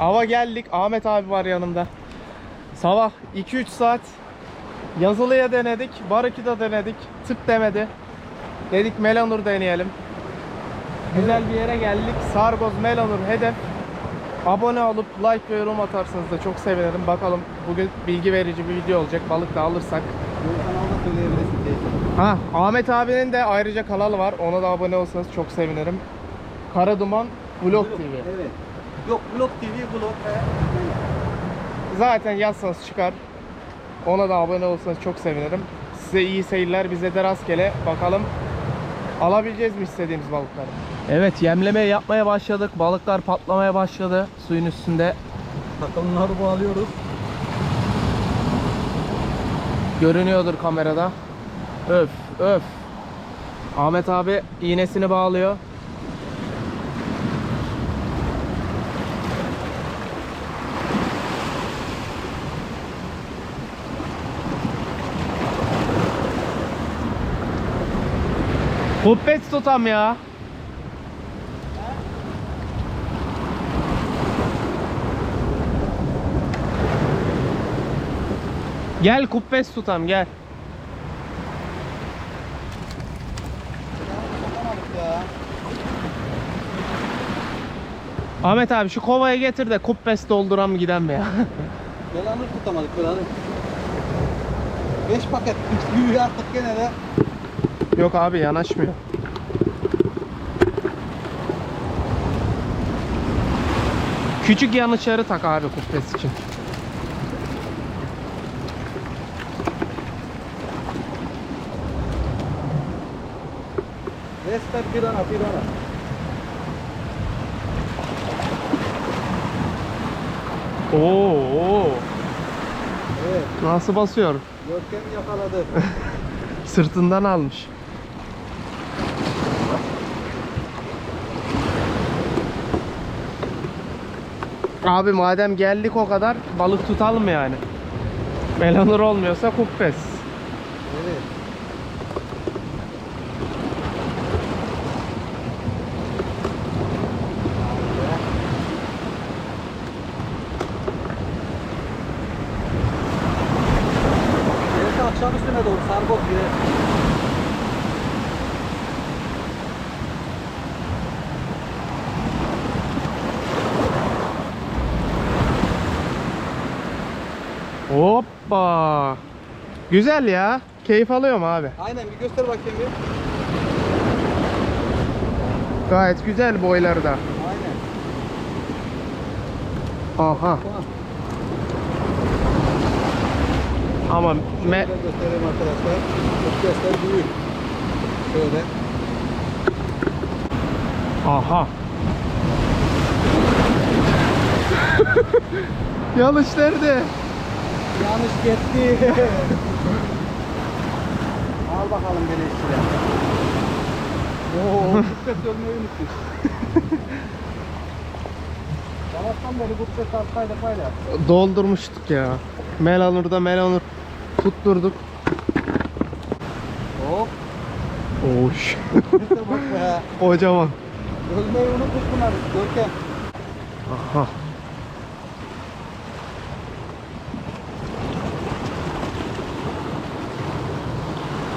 Ava geldik. Ahmet abi var yanımda. Sabah 2-3 saat yazılıya denedik. Barıkı'da denedik. Tıp demedi. Dedik Melanur deneyelim. Güzel bir yere geldik. Sargoz Melanur hedef. Abone olup like ve yorum atarsanız da çok sevinirim. Bakalım bugün bilgi verici bir video olacak. Balık da alırsak. Ha Ahmet abinin de ayrıca kanalı var. Ona da abone olsanız çok sevinirim. Kara Duman Vlog TV. Evet. Yok Blog TV, Blog ve Zaten yazsanız çıkar. Ona da abone olsanız çok sevinirim. Size iyi seyirler. Bize de rastgele. Bakalım alabileceğiz mi istediğimiz balıkları. Evet yemleme yapmaya başladık. Balıklar patlamaya başladı suyun üstünde. takımları bağlıyoruz. Görünüyordur kamerada. Öf öf. Ahmet abi iğnesini bağlıyor. Kubbet tutam ya. Gel kubbes tutam gel. Ahmet abi şu kovayı getir de kubbes dolduran mı giden mi ya? Belanı tutamadık belanı. 5 paket büyüğü artık gene de. Yok abi yanaşmıyor. Küçük yanıçları tak abi kubbes için. Resmen pirana pirana. Oo, oo. Evet. Nasıl basıyor? Görkem yakaladı. Sırtından almış. Abi madem geldik o kadar balık tutalım yani. Melanur olmuyorsa kubbes. evet. Hoppa. Güzel ya. Keyif alıyorum abi. Aynen bir göster bakayım bir. Gayet güzel boyları da. Aynen. Aha. Ama Şöyle me göstereyim arkadaşlar. Göster büyük. Şöyle. Aha. Yanlış nerede? Yanlış gitti. Al bakalım beni içine. Oo, gurpet ölmeyi unutmuş. Sabahtan beri gurpet alsaydı payla. Doldurmuştuk ya. Melanur'da Melanur tutturduk. Hop. Oş. Kocaman. Ölmeyi unutmuş bunlar. Görkem. Aha.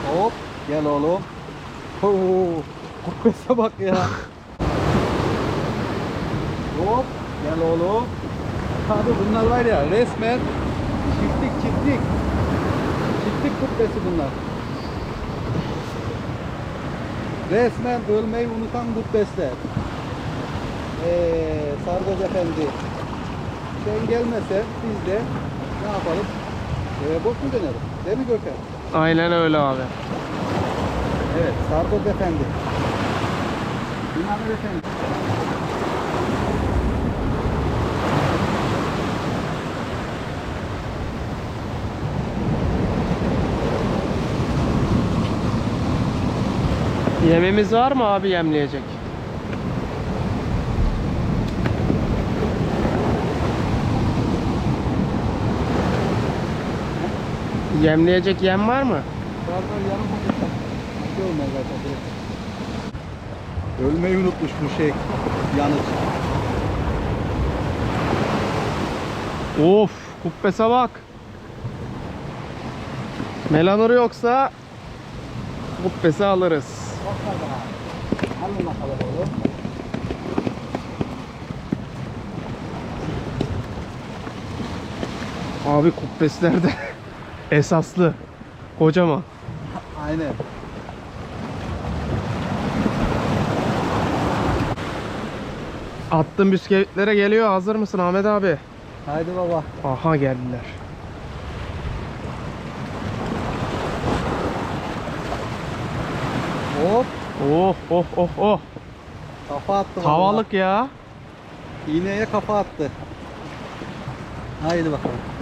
Hop. Gel oğlum. Oo, gurpete bak ya. Hop. Gel oğlum. Abi bunlar var ya resmen çiftlik çiftlik. Çiftlik kubbesi bunlar. Resmen ölmeyi unutan kubbesler. Eee Sargoz Efendi. Sen gelmese biz de ne yapalım? Eve bok mu dönerim? Değil mi Gökhan? Aynen öyle abi. Evet, Sargoz Efendi. İnanır Efendi. Yemimiz var mı abi yemleyecek? Yemleyecek yem var mı? Sargoz yarım paket. Şey olmaz zaten. direkt. Ölmeyi unutmuş bu şey. Yanıç. Of kubbese bak. Melanur yoksa kubbesi alırız. Alın bakalım oğlum. Abi kubbesler de esaslı. Kocaman. Aynen. Attım bisküvitlere geliyor. Hazır mısın Ahmet abi? Haydi baba. Aha geldiler. Hop. Oh oh oh oh. Kafa attı. Tavalık ya. İğneye kafa attı. Haydi bakalım.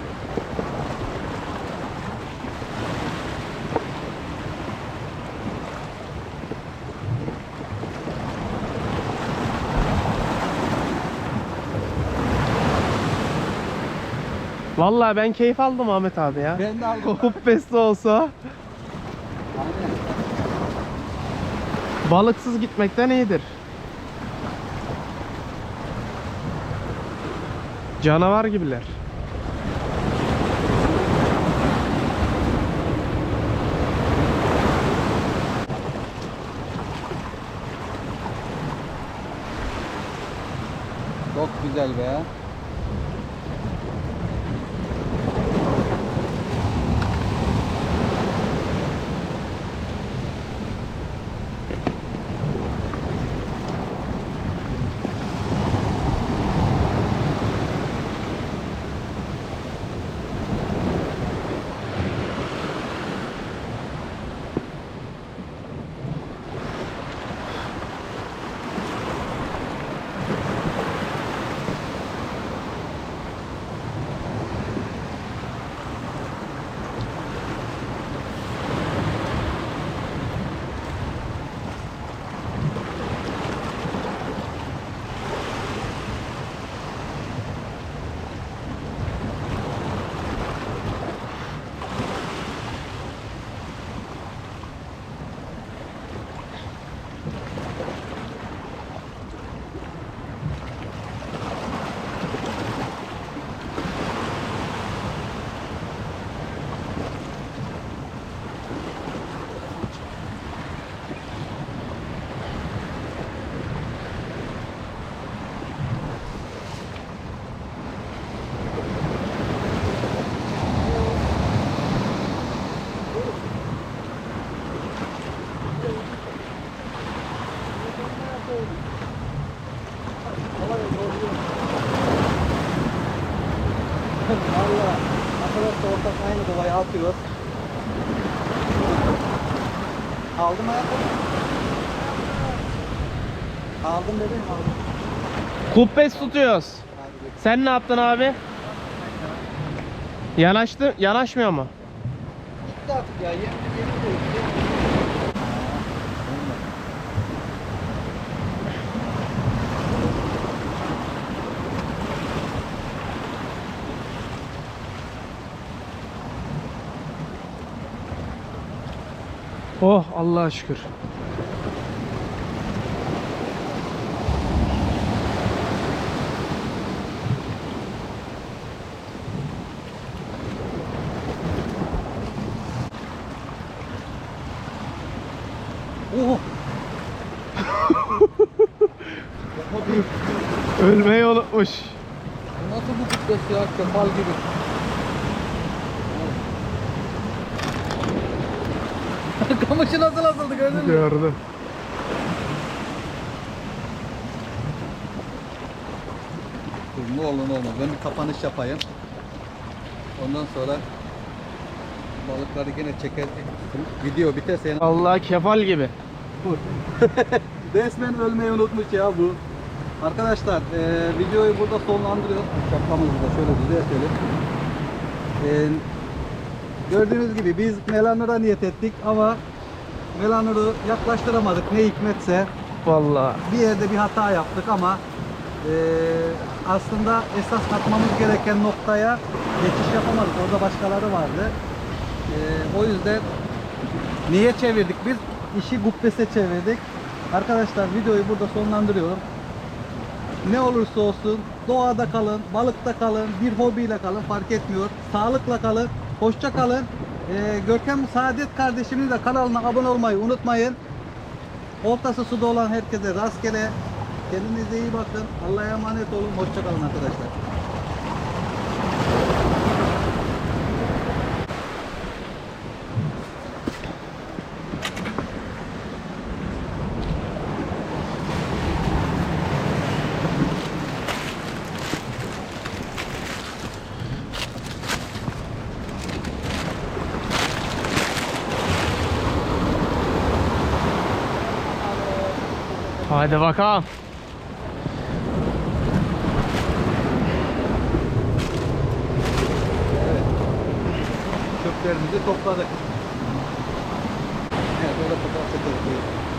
Vallahi ben keyif aldım Ahmet abi ya. Ben de aldım. Kubbesi olsa balıksız gitmekten iyidir. Canavar gibiler. Çok güzel be. Valla atıyor. Aldım hayatım. Aldım bebeğim aldım. Kubbes tutuyoruz. Sen ne yaptın abi? Yanaştı, yanaşmıyor mu? Gitti artık ya. Yemin yemin Oh Allah'a şükür. Oho. Ölmeyi unutmuş. Nasıl bu kutlası ya? Kefal gibi. Kamışı nasıl asıldı gördün mü? Gördüm. Dur ne olur ne olmaz. Ben bir kapanış yapayım. Ondan sonra balıkları gene çeker. Video biterse yani. Allah kefal gibi. Resmen ölmeyi unutmuş ya bu. Arkadaşlar e, videoyu burada sonlandırıyoruz. Şapkamızı da şöyle düzeltelim. E, gördüğünüz gibi biz Melanur'a niyet ettik ama Melanur'u yaklaştıramadık ne hikmetse. Vallahi. Bir yerde bir hata yaptık ama e, aslında esas atmamız gereken noktaya geçiş yapamadık. Orada başkaları vardı. E, o yüzden niye çevirdik biz? İşi gubbese çevirdik. Arkadaşlar videoyu burada sonlandırıyorum. ne olursa olsun doğada kalın, balıkta kalın, bir hobiyle kalın fark etmiyor. Sağlıkla kalın, hoşça kalın. Ee, Görkem Saadet kardeşimin de kanalına abone olmayı unutmayın. Ortası suda olan herkese rastgele. Kendinize iyi bakın. Allah'a emanet olun. Hoşça kalın arkadaşlar. Hadi bakalım. Evet. Çöplerimizi topladık. Evet, orada fotoğraf çekeriz.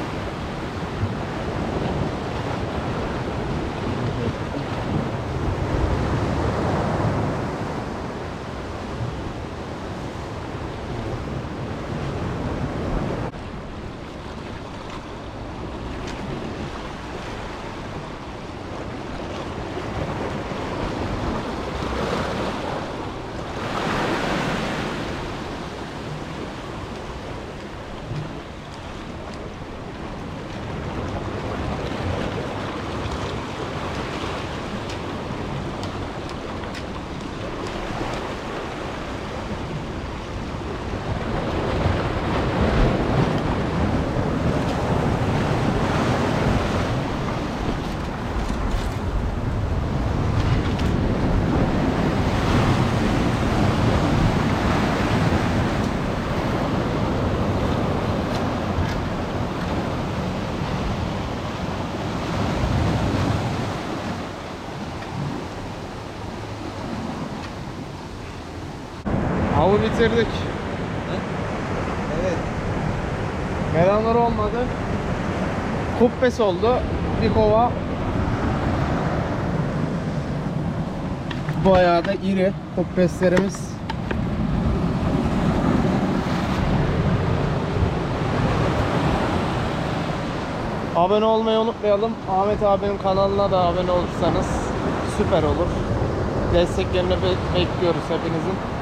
Avı bitirdik. Evet. Melanlar olmadı. Kuppes oldu. Bir kova. Bayağı da iri kuppeslerimiz. Abone olmayı unutmayalım. Ahmet abinin kanalına da abone olursanız süper olur. Desteklerini be- bekliyoruz hepinizin.